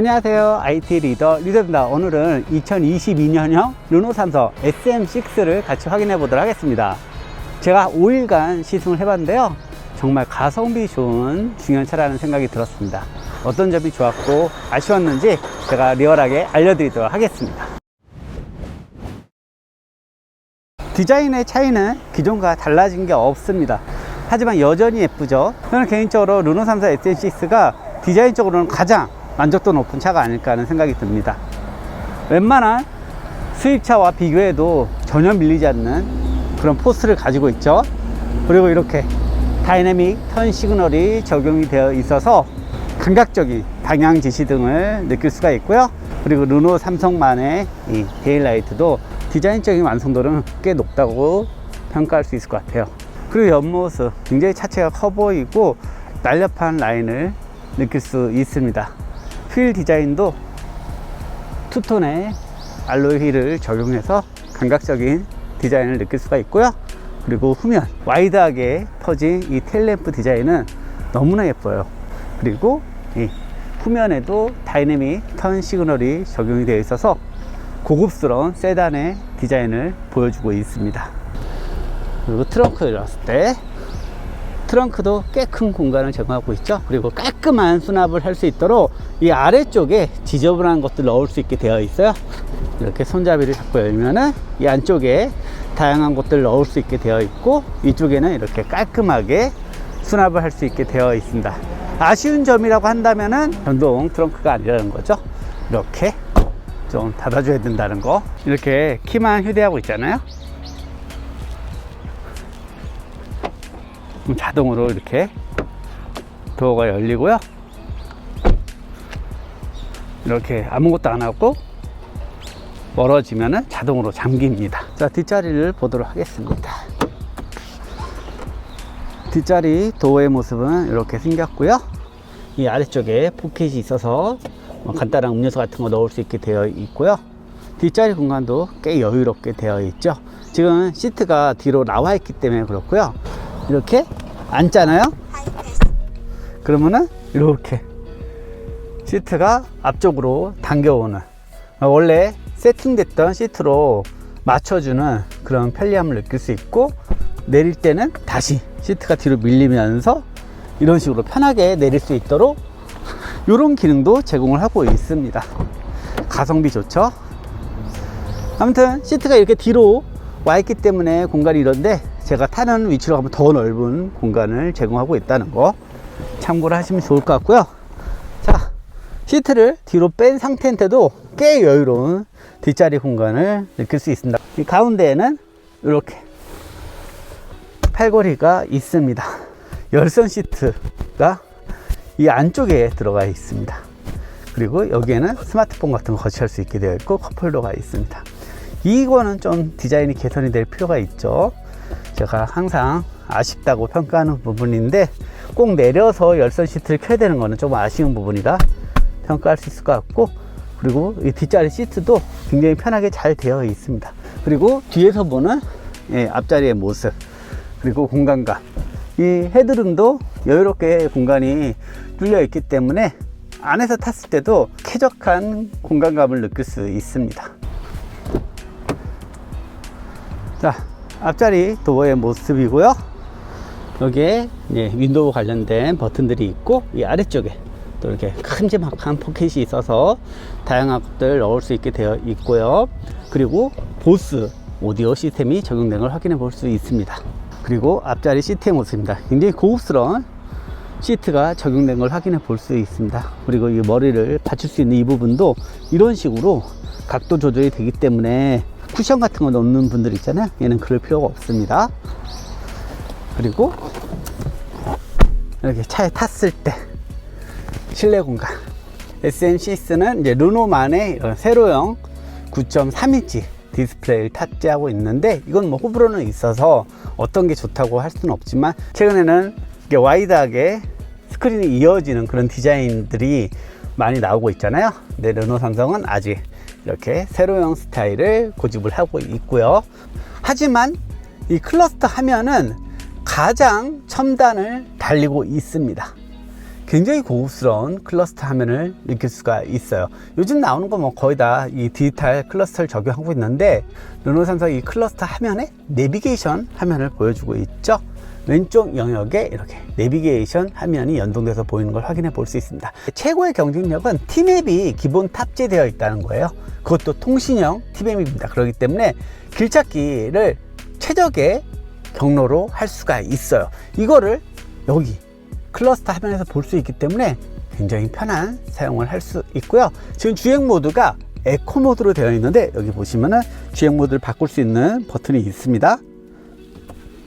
안녕하세요. IT 리더 리더입니다. 오늘은 2022년형 르노 3서 SM6를 같이 확인해 보도록 하겠습니다. 제가 5일간 시승을 해봤는데요. 정말 가성비 좋은 중요한 차라는 생각이 들었습니다. 어떤 점이 좋았고 아쉬웠는지 제가 리얼하게 알려드리도록 하겠습니다. 디자인의 차이는 기존과 달라진 게 없습니다. 하지만 여전히 예쁘죠. 저는 개인적으로 르노 3사 SM6가 디자인적으로는 가장 만족도 높은 차가 아닐까 하는 생각이 듭니다. 웬만한 수입차와 비교해도 전혀 밀리지 않는 그런 포스를 가지고 있죠. 그리고 이렇게 다이내믹 턴 시그널이 적용이 되어 있어서 감각적인 방향 지시 등을 느낄 수가 있고요. 그리고 르노 삼성만의 이 데일라이트도 디자인적인 완성도는 꽤 높다고 평가할 수 있을 것 같아요. 그리고 옆모습 굉장히 차체가 커 보이고 날렵한 라인을 느낄 수 있습니다. 휠 디자인도 투톤의 알로이 휠을 적용해서 감각적인 디자인을 느낄 수가 있고요. 그리고 후면 와이드하게 퍼진 이 테일램프 디자인은 너무나 예뻐요. 그리고 이 후면에도 다이내믹 턴 시그널이 적용이 되어 있어서 고급스러운 세단의 디자인을 보여주고 있습니다. 그리고 트렁크를 열었을 때 트렁크도 꽤 큰 공간을 제공하고 있죠. 그리고 깔끔한 수납을 할 수 있도록 이 아래쪽에 지저분한 것들 넣을 수 있게 되어 있어요. 이렇게 손잡이를 잡고 열면은 이 안쪽에 다양한 것들 넣을 수 있게 되어 있고 이쪽에는 이렇게 깔끔하게 수납을 할 수 있게 되어 있습니다. 아쉬운 점이라고 한다면은 전동 트렁크가 아니라는 거죠. 이렇게 좀 닫아줘야 된다는 거. 이렇게 키만 휴대하고 있잖아요. 그럼 자동으로 이렇게 도어가 열리고요. 이렇게 아무것도 안 하고 멀어지면 자동으로 잠깁니다. 자, 뒷자리를 보도록 하겠습니다. 뒷자리 도어의 모습은 이렇게 생겼고요. 이 아래쪽에 포켓이 있어서 뭐 간단한 음료수 같은 거 넣을 수 있게 되어 있고요. 뒷자리 공간도 꽤 여유롭게 되어 있죠. 지금 시트가 뒤로 나와 있기 때문에 그렇고요. 이렇게 앉잖아요. 그러면은 이렇게 시트가 앞쪽으로 당겨오는 원래 세팅됐던 시트로 맞춰주는 그런 편리함을 느낄 수 있고 내릴 때는 다시 시트가 뒤로 밀리면서 이런 식으로 편하게 내릴 수 있도록 이런 기능도 제공을 하고 있습니다. 가성비 좋죠? 아무튼 시트가 이렇게 뒤로 와 있기 때문에 공간이 이런데 제가 타는 위치로 가면 더 넓은 공간을 제공하고 있다는 거 참고를 하시면 좋을 것 같고요. 자, 시트를 뒤로 뺀 상태인데도 꽤 여유로운 뒷자리 공간을 느낄 수 있습니다. 이 가운데에는 이렇게 팔걸이가 있습니다. 열선 시트가 이 안쪽에 들어가 있습니다. 그리고 여기에는 스마트폰 같은 거 거치할 수 있게 되어 있고 컵홀더가 있습니다. 이거는 좀 디자인이 개선이 될 필요가 있죠. 제가 항상 아쉽다고 평가하는 부분인데 꼭 내려서 열선 시트를 켜야 되는 거는 좀 아쉬운 부분이라 평가할 수 있을 것 같고 그리고 이 뒷자리 시트도 굉장히 편하게 잘 되어 있습니다. 그리고 뒤에서 보는 예, 앞자리의 모습 그리고 공간감 이 헤드룸도 여유롭게 공간이 뚫려 있기 때문에 안에서 탔을 때도 쾌적한 공간감을 느낄 수 있습니다. 자, 앞자리 도어의 모습이고요. 여기에 이제 윈도우 관련된 버튼들이 있고 이 아래쪽에 또 이렇게 큼지막한 포켓이 있어서 다양한 것들 넣을 수 있게 되어 있고요. 그리고 보스 오디오 시스템이 적용된 걸 확인해 볼 수 있습니다. 그리고 앞자리 시트의 모습입니다. 굉장히 고급스러운 시트가 적용된 걸 확인해 볼 수 있습니다. 그리고 이 머리를 받칠 수 있는 이 부분도 이런 식으로 각도 조절이 되기 때문에 쿠션 같은 거 넣는 분들 있잖아요. 얘는 그럴 필요가 없습니다. 그리고 이렇게 차에 탔을 때 실내 공간 SM6는 이제 르노만의 세로형 9.3인치 디스플레이를 탑재하고 있는데 이건 뭐 호불호는 있어서 어떤 게 좋다고 할 수는 없지만 최근에는 이게 와이드하게 스크린이 이어지는 그런 디자인들이 많이 나오고 있잖아요. 근데 르노 삼성은 아직 이렇게 세로형 스타일을 고집을 하고 있고요. 하지만 이 클러스터 하면은 가장 첨단을 달리고 있습니다. 굉장히 고급스러운 클러스터 화면을 느낄 수가 있어요. 요즘 나오는 거 뭐 거의 다 이 디지털 클러스터를 적용하고 있는데 르노 삼성 이 클러스터 화면에 내비게이션 화면을 보여주고 있죠. 왼쪽 영역에 이렇게 내비게이션 화면이 연동돼서 보이는 걸 확인해 볼 수 있습니다. 최고의 경쟁력은 T맵이 기본 탑재되어 있다는 거예요. 그것도 통신형 T맵입니다. 그렇기 때문에 길찾기를 최적의 경로로 할 수가 있어요. 이거를 여기 클러스터 화면에서 볼 수 있기 때문에 굉장히 편한 사용을 할 수 있고요. 지금 주행 모드가 에코 모드로 되어 있는데 여기 보시면은 주행 모드를 바꿀 수 있는 버튼이 있습니다.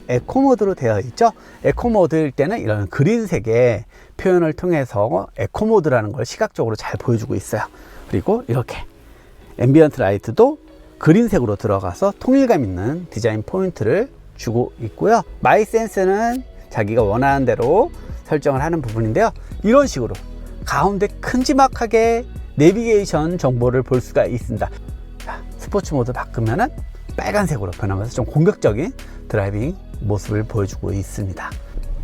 에코 모드로 되어 있죠. 에코 모드일 때는 이런 그린색의 표현을 통해서 에코 모드라는 걸 시각적으로 잘 보여주고 있어요. 그리고 이렇게 앰비언트 라이트도 그린색으로 들어가서 통일감 있는 디자인 포인트를 주고 있고요. 마이 센스는 자기가 원하는 대로 설정을 하는 부분인데요. 이런 식으로 가운데 큼지막하게 내비게이션 정보를 볼 수가 있습니다. 자, 스포츠 모드 바꾸면은 빨간색으로 변하면서 좀 공격적인 드라이빙 모습을 보여주고 있습니다.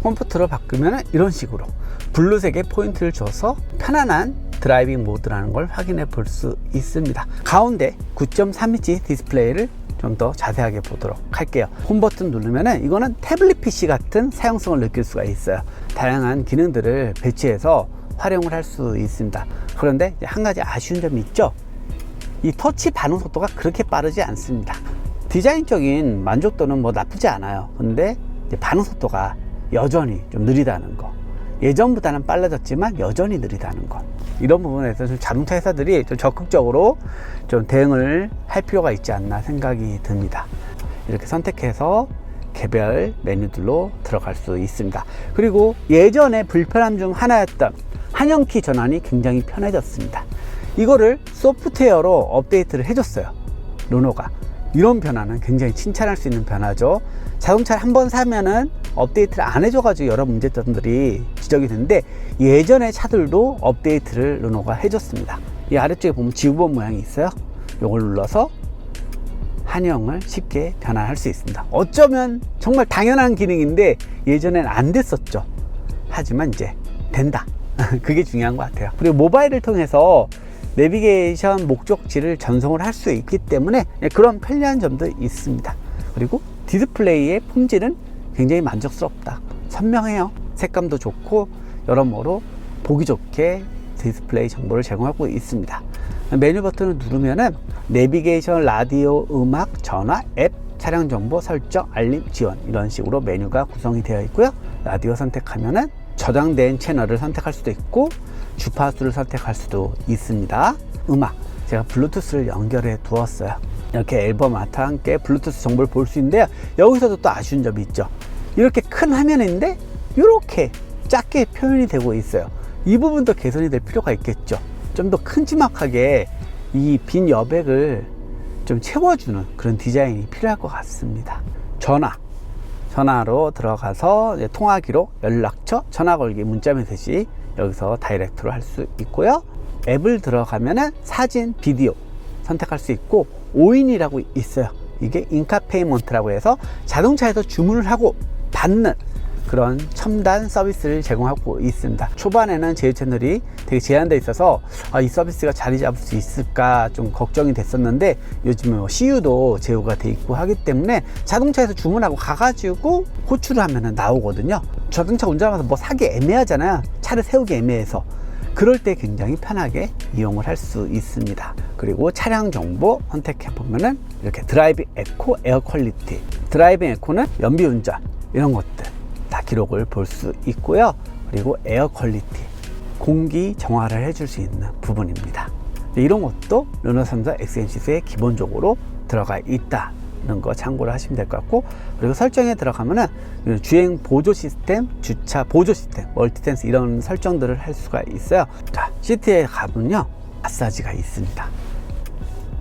컴포트로 바꾸면 이런 식으로 블루색의 포인트를 줘서 편안한 드라이빙 모드라는 걸 확인해 볼 수 있습니다. 가운데 9.3인치 디스플레이를 좀 더 자세하게 보도록 할게요. 홈 버튼 누르면은 이거는 태블릿 PC 같은 사용성을 느낄 수가 있어요. 다양한 기능들을 배치해서 활용을 할 수 있습니다. 그런데 한 가지 아쉬운 점이 있죠. 이 터치 반응 속도가 그렇게 빠르지 않습니다. 디자인적인 만족도는 뭐 나쁘지 않아요. 근데 반응 속도가 여전히 좀 느리다는 거. 예전보다는 빨라졌지만 여전히 느리다는 것. 이런 부분에서 좀 자동차 회사들이 좀 적극적으로 좀 대응을 할 필요가 있지 않나 생각이 듭니다. 이렇게 선택해서 개별 메뉴들로 들어갈 수 있습니다. 그리고 예전에 불편함 중 하나였던 한영키 전환이 굉장히 편해졌습니다. 이거를 소프트웨어로 업데이트를 해줬어요. 르노가. 이런 변화는 굉장히 칭찬할 수 있는 변화죠. 자동차를 한 번 사면은 업데이트를 안 해줘가지고 여러 문제점들이 지적이 되는데 예전의 차들도 업데이트를 르노가 해줬습니다. 이 아래쪽에 보면 지구본 모양이 있어요. 이걸 눌러서 한영을 쉽게 변환할 수 있습니다. 어쩌면 정말 당연한 기능인데 예전엔 안 됐었죠. 하지만 이제 된다. 그게 중요한 것 같아요. 그리고 모바일을 통해서 내비게이션 목적지를 전송을 할 수 있기 때문에 그런 편리한 점도 있습니다. 그리고 디스플레이의 품질은 굉장히 만족스럽다. 선명해요. 색감도 좋고 여러모로 보기 좋게 디스플레이 정보를 제공하고 있습니다. 메뉴 버튼을 누르면은 내비게이션, 라디오, 음악, 전화, 앱, 차량 정보, 설정, 알림, 지원 이런 식으로 메뉴가 구성이 되어 있고요. 라디오 선택하면은 저장된 채널을 선택할 수도 있고 주파수를 선택할 수도 있습니다. 음악 제가 블루투스를 연결해 두었어요. 이렇게 앨범 아트와 함께 블루투스 정보를 볼 수 있는데요. 여기서도 또 아쉬운 점이 있죠. 이렇게 큰 화면인데 이렇게 작게 표현이 되고 있어요. 이 부분도 개선이 될 필요가 있겠죠. 좀 더 큼지막하게 이 빈 여백을 좀 채워주는 그런 디자인이 필요할 것 같습니다. 전화. 전화로 들어가서 이제 통화 기록, 연락처, 전화 걸기, 문자 메시지 여기서 다이렉트로 할 수 있고요. 앱을 들어가면은 사진, 비디오 선택할 수 있고 5인이라고 있어요. 이게 인카 페이먼트라고 해서 자동차에서 주문을 하고 받는 그런 첨단 서비스를 제공하고 있습니다. 초반에는 제휴 채널이 되게 제한되어 있어서 아, 이 서비스가 자리 잡을 수 있을까 좀 걱정이 됐었는데 요즘은 뭐 CU도 제휴가 돼 있고 하기 때문에 자동차에서 주문하고 가가지고 호출을 하면 나오거든요. 자동차 운전하면서 뭐 사기 애매하잖아요. 차를 세우기 애매해서. 그럴 때 굉장히 편하게 이용을 할 수 있습니다. 그리고 차량 정보 선택해 보면은 이렇게 드라이빙 에코 에어 퀄리티 드라이빙 에코는 연비 운전 이런 것들 다 기록을 볼 수 있고요. 그리고 에어 퀄리티 공기 정화를 해줄 수 있는 부분입니다. 이런 것도 르노 3사 엑센시스에 기본적으로 들어가 있다는 거 참고를 하시면 될 것 같고 그리고 설정에 들어가면은 주행 보조 시스템, 주차 보조 시스템, 멀티센스 이런 설정들을 할 수가 있어요. 자, 시트에 가면요 마사지가 있습니다.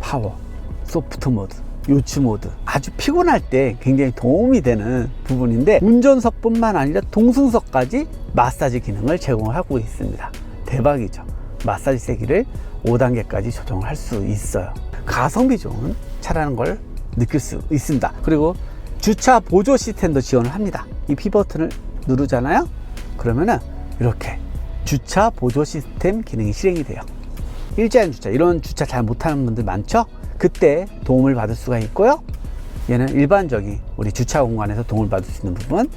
파워, 소프트 모드, 요추 모드. 아주 피곤할 때 굉장히 도움이 되는 부분인데 운전석뿐만 아니라 동승석까지 마사지 기능을 제공하고 있습니다. 대박이죠. 마사지 세기를 5단계까지 조정할 수 있어요. 가성비 좋은 차라는 걸 느낄 수 있습니다. 그리고 주차 보조 시스템도 지원을 합니다. 이 P 버튼을 누르잖아요? 그러면은 이렇게 주차 보조 시스템 기능이 실행이 돼요. 일자형 주차. 이런 주차 잘 못하는 분들 많죠? 그때 도움을 받을 수가 있고요. 얘는 일반적인 우리 주차 공간에서 도움을 받을 수 있는 부분.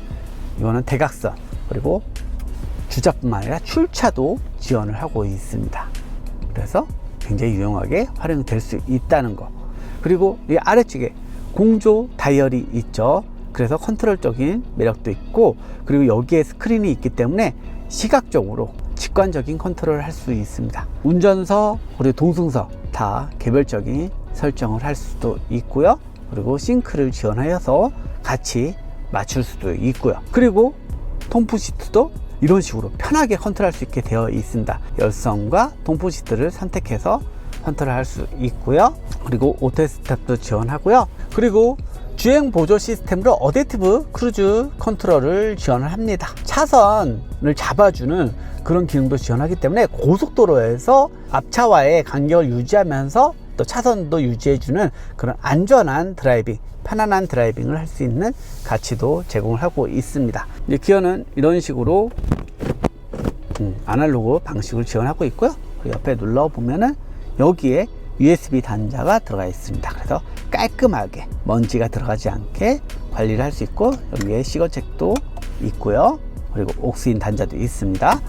이거는 대각선 그리고 주차뿐만 아니라 출차도 지원을 하고 있습니다. 그래서 굉장히 유용하게 활용될 수 있다는 거. 그리고 이 아래쪽에 공조 다이얼이 있죠. 그래서 컨트롤적인 매력도 있고 그리고 여기에 스크린이 있기 때문에 시각적으로 직관적인 컨트롤을 할 수 있습니다. 운전석 그리고 동승석 다 개별적인 설정을 할 수도 있고요. 그리고 싱크를 지원하여서 같이 맞출 수도 있고요. 그리고 통풍 시트도 이런 식으로 편하게 컨트롤할 수 있게 되어 있습니다. 열선과 통풍 시트를 선택해서 컨트롤할 수 있고요. 그리고 오토 스탑도 지원하고요. 그리고 주행 보조 시스템으로 어댑티브 크루즈 컨트롤을 지원을 합니다. 차선을 잡아주는 그런 기능도 지원하기 때문에 고속도로에서 앞차와의 간격을 유지하면서 또 차선도 유지해주는 그런 안전한 드라이빙, 편안한 드라이빙을 할 수 있는 가치도 제공을 하고 있습니다. 이제 기어는 이런 식으로 음, 아날로그 방식을 지원하고 있고요. 그리고 옆에 눌러 보면은 여기에 USB 단자가 들어가 있습니다. 그래서 깔끔하게 먼지가 들어가지 않게 관리를 할 수 있고 여기에 시거책도 있고요. 그리고 옥스인 단자도 있습니다.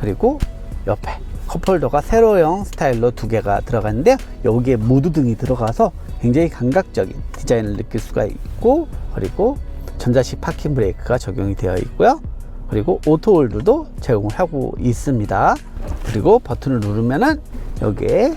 그리고 옆에 컵홀더가 세로형 스타일로 두 개가 들어갔는데요. 여기에 무드등이 들어가서 굉장히 감각적인 디자인을 느낄 수가 있고 그리고 전자식 파킹 브레이크가 적용이 되어 있고요. 그리고 오토홀드도 제공을 하고 있습니다. 그리고 버튼을 누르면은 여기에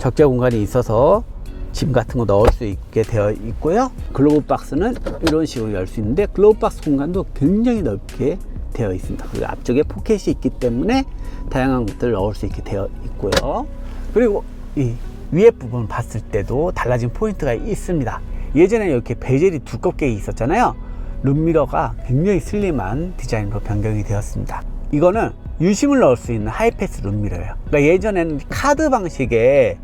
적재 공간이 있어서 짐 같은 거 넣을 수 있게 되어 있고요. 글로브 박스는 이런 식으로 열 수 있는데 글로브 박스 공간도 굉장히 넓게 되어 있습니다. 그리고 앞쪽에 포켓이 있기 때문에 다양한 것들을 넣을 수 있게 되어 있고요. 그리고 이 위에 부분 봤을 때도 달라진 포인트가 있습니다. 예전에 이렇게 베젤이 두껍게 있었잖아요. 룸미러가 굉장히 슬림한 디자인으로 변경이 되었습니다. 이거는 유심을 넣을 수 있는 하이패스 룸미러예요. 그러니까 예전에는 카드 방식의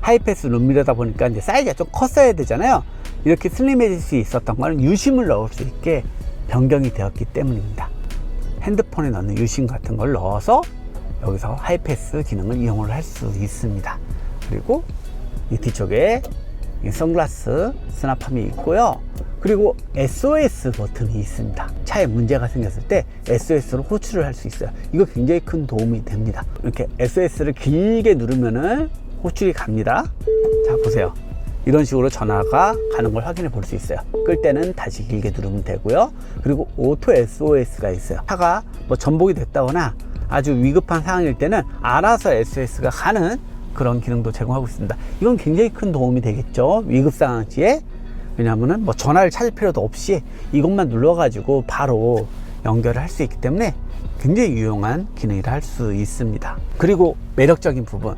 하이패스 룸미러다 보니까 이제 사이즈가 좀 컸어야 되잖아요. 이렇게 슬림해질 수 있었던 거는 유심을 넣을 수 있게 변경이 되었기 때문입니다. 핸드폰에 넣는 유심 같은 걸 넣어서 여기서 하이패스 기능을 이용을 할 수 있습니다. 그리고 이 뒤쪽에 이 선글라스 스납함이 있고요. 그리고 SOS 버튼이 있습니다. 차에 문제가 생겼을 때 SOS로 호출을 할 수 있어요. 이거 굉장히 큰 도움이 됩니다. 이렇게 SOS를 길게 누르면은 호출이 갑니다. 자, 보세요. 이런 식으로 전화가 가는 걸 확인해 볼 수 있어요. 끌 때는 다시 길게 누르면 되고요. 그리고 오토 SOS가 있어요. 차가 뭐 전복이 됐다거나 아주 위급한 상황일 때는 알아서 SOS가 가는 그런 기능도 제공하고 있습니다. 이건 굉장히 큰 도움이 되겠죠. 위급 상황 시에. 왜냐하면은 뭐 전화를 찾을 필요도 없이 이것만 눌러가지고 바로 연결을 할 수 있기 때문에 굉장히 유용한 기능이라 할 수 있습니다. 그리고 매력적인 부분.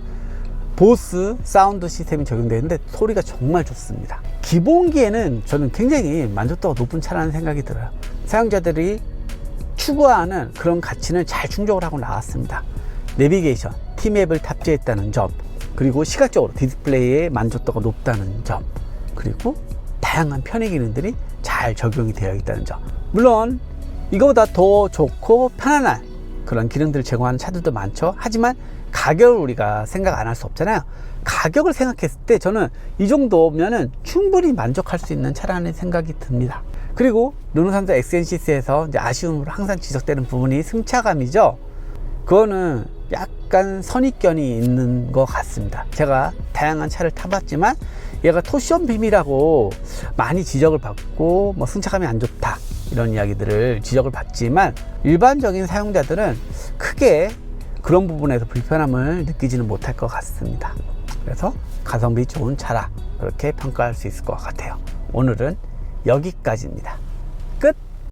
보스 사운드 시스템이 적용되는데 소리가 정말 좋습니다. 기본기에는 저는 굉장히 만족도가 높은 차라는 생각이 들어요. 사용자들이 추구하는 그런 가치는 잘 충족을 하고 나왔습니다. 내비게이션, T맵을 탑재했다는 점, 그리고 시각적으로 디스플레이의 만족도가 높다는 점, 그리고 다양한 편의 기능들이 잘 적용이 되어 있다는 점. 물론 이거보다 더 좋고 편안한 그런 기능들을 제공하는 차들도 많죠. 하지만 가격을 우리가 생각 안 할 수 없잖아요. 가격을 생각했을 때 저는 이 정도면은 충분히 만족할 수 있는 차라는 생각이 듭니다. 그리고 르노3사 XNCS에서 이제 아쉬움으로 항상 지적되는 부분이 승차감이죠. 그거는 약간 선입견이 있는 것 같습니다. 제가 다양한 차를 타봤지만 얘가 토시온 빔이라고 많이 지적을 받고 뭐 승차감이 안 좋다 이런 이야기들을 지적을 받지만 일반적인 사용자들은 크게 그런 부분에서 불편함을 느끼지는 못할 것 같습니다. 그래서 가성비 좋은 차라 그렇게 평가할 수 있을 것 같아요. 오늘은 여기까지입니다.